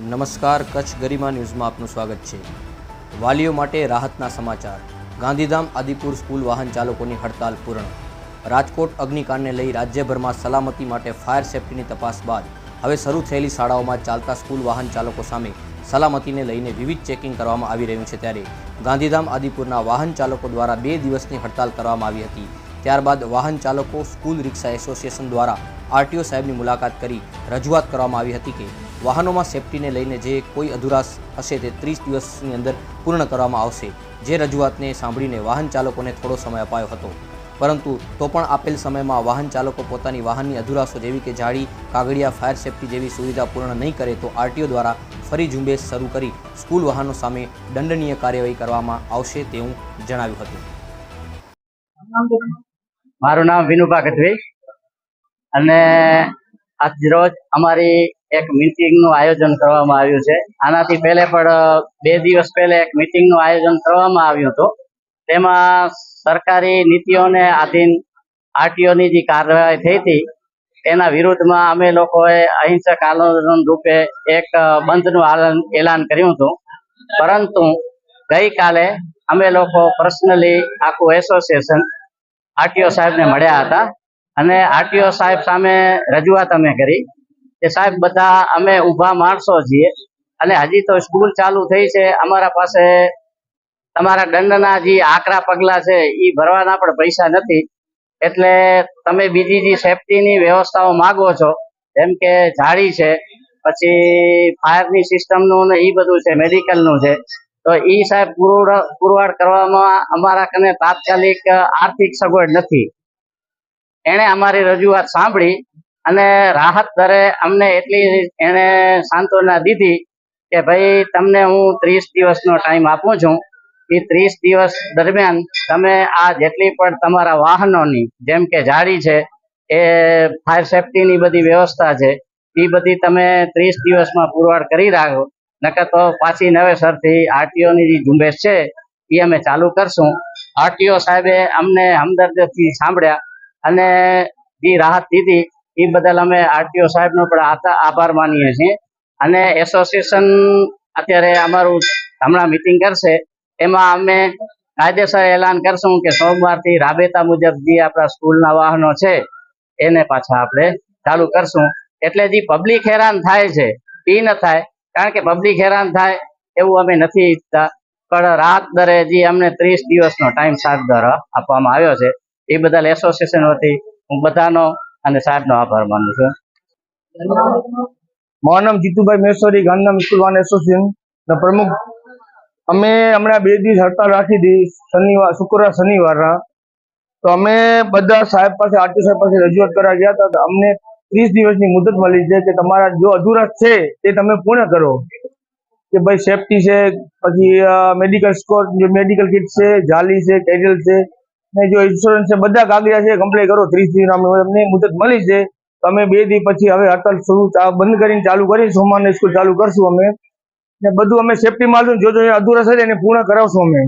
નમસ્કાર, કચ્છ ગરિમા ન્યૂઝમાં આપનું સ્વાગત છે. વાલીઓ માટે રાહતના સમાચાર. ગાંધીધામ આદિપુર સ્કૂલ વાહન ચાલકોની હડતાલ પૂર્ણ. રાજકોટ અગ્નિકાંડને લઈ રાજ્યભરમાં સલામતી માટે ફાયર સેફ્ટીની તપાસ બાદ. હવે શરૂ થયેલી શાળાઓમાં ચાલતા સ્કૂલ વાહન ચાલકો સામે સલામતીને લઈને વિવિધ ચેકિંગ કરવામાં આવી રહ્યું છે ત્યારે ગાંધીધામ આદિપુરના વાહન ચાલકો દ્વારા બે દિવસની હડતાલ કરવામાં આવી હતી. ત્યારબાદ વાહન ચાલકો, સ્કૂલ રિક્ષા એસોસિએશન દ્વારા આરટીઓ સાહેબની મુલાકાત કરી રજૂઆત કરવામાં આવી હતી કે વાહનોમાં સેફટીને લઈને જે કોઈ અધુરાશ હશે તે ત્રીસ દિવસની અંદર પૂર્ણ કરવામાં આવશે, જે રજૂઆતને સાંભળીને વાહન ચાલકોને થોડો સમય અપાયો હતો. પરંતુ તો પણ આપેલ સમયમાં વાહન ચાલકો પોતાની વાહનની અધુરાશો જેવી કે જાળી કાગડિયા ફાયર સેફટી જેવી સુવિધા પૂર્ણ નહીં કરે તો આરટીઓ દ્વારા ફરી ઝુંબેશ શરૂ કરી સ્કૂલ વાહનો સામે દંડનીય કાર્યવાહી કરવામાં આવશે તેવું જણાવ્યું હતું. મારું નામ વિનુભા ગઢવી અને આજ રોજ અમારી એક મીટિંગનું આયોજન કરવામાં આવ્યું છે. આનાથી પહેલે પણ બે દિવસ પહેલે એક મીટિંગનું આયોજન કરવામાં આવ્યું હતું. તેમાં સરકારી નીતિઓને આધીન આરટીઓની જે કાર્યવાહી થઈ હતી, તેના વિરુદ્ધમાં અમે લોકોએ અહિંસક આંદોલન રૂપે એક બંધનું એલાન કર્યું હતું. પરંતુ ગઈકાલે અમે લોકો પર્સનલી આખું એસોસિએશન આરટીઓ સાહેબને મળ્યા હતા. અને આરટીઓ સાહેબ સામે રજૂઆત અમે કરી કે સાહેબ, બધા અમે ઊભા માણસો છીએ અને હજી તો સ્કૂલ ચાલુ થઈ છે. અમારા પાસે તમારા દંડના જે આકરા પગલા છે, એ ભરવાના પણ પૈસા નથી. એટલે તમે બીજી જે સેફટીની વ્યવસ્થાઓ માગો છો, જેમ કે જાળી છે, પછી ફાયરની સિસ્ટમનું ને એ બધું છે, મેડિકલનું છે, તો એ સાહેબ પુરવઠા પુરવાર કરવામાં અમારા કને તાત્કાલિક આર્થિક સગવડ નથી. એણે અમારી રજૂઆત સાંભળી અને રાહત દરે અમને એટલી એણે સાંત્વના દીધી કે ભાઈ, તમને હું ત્રીસ દિવસનો ટાઈમ આપું છું. એ ત્રીસ દિવસ દરમિયાન તમે આ જેટલી પણ તમારા વાહનોની, જેમ કે જાળી છે, એ ફાયર સેફટીની બધી વ્યવસ્થા છે, એ બધી તમે ત્રીસ દિવસમાં પુરવાર કરી રાખો. નકર તો પાછી નવેસરથી આરટીઓ ની જે ઝુંબેશ છે, એ અમે ચાલુ કરશું. આરટીઓ સાહેબે અમને હમદર્દથી સાંભળ્યા અને જે રાહત દીધી, એ બદલ અમે આરટીઓ સાહેબનો પણ આભાર માનીએ છીએ. અને એસોસિએશન અત્યારે અમારું હમણાં મિટિંગ કરશે. એમાં અમે કાયદેસર એલાન કરશું કે સોમવારથી રાબેતા મુજબ જે આપણા સ્કૂલના વાહનો છે, એને પાછા આપણે ચાલુ કરશું. એટલે જે પબ્લિક હેરાન થાય છે, એ ન થાય. કારણ કે પબ્લિક હેરાન થાય એવું અમે નથી ઈચ્છતા. પણ રાત દરે જે અમને ત્રીસ દિવસનો ટાઈમ સાત દ્વારા આપવામાં આવ્યો છે એ બધા એસોસિએશન હતી હું બધાનો અને સાહેબનો આભાર માનું છું. મારું નામ Jitubhai Mesori Gandhidham school van association પ્રમુખ, અમે હમણાં બે દિવસ હડતાલ રાખી હતી, શનિવાર, શુક્રવાર, શનિવારના. તો અમે બધા સાહેબ પાસે આરટીઓ સાહેબ પાસે રજૂઆત કરવા ગયા હતા. અમને ત્રીસ દિવસની મુદત મળી છે કે તમારા જો અધૂરા છે, તે તમે પૂર્ણ કરો. કે ભાઈ સેફટી છે, પછી મેડિકલ સ્કોર મેડિકલ કિટ છે, જાલી છે કેડલ છે ને જો ઇન્સ્યોરન્સ બધા કાગળિયા છે કમ્પ્લીટ કરો, ત્રીસ દિવસ અમને મુદત મળી છે. અમે બે દિવસ પછી હવે હડતાલ શરૂ બંધ કરીને ચાલુ કરી, સોમવારની સ્કૂલ ચાલુ કરશું અમે. ને બધું અમે સેફટી માલશું જો જો અધૂરા છે એને પૂર્ણ કરાવશું અમે.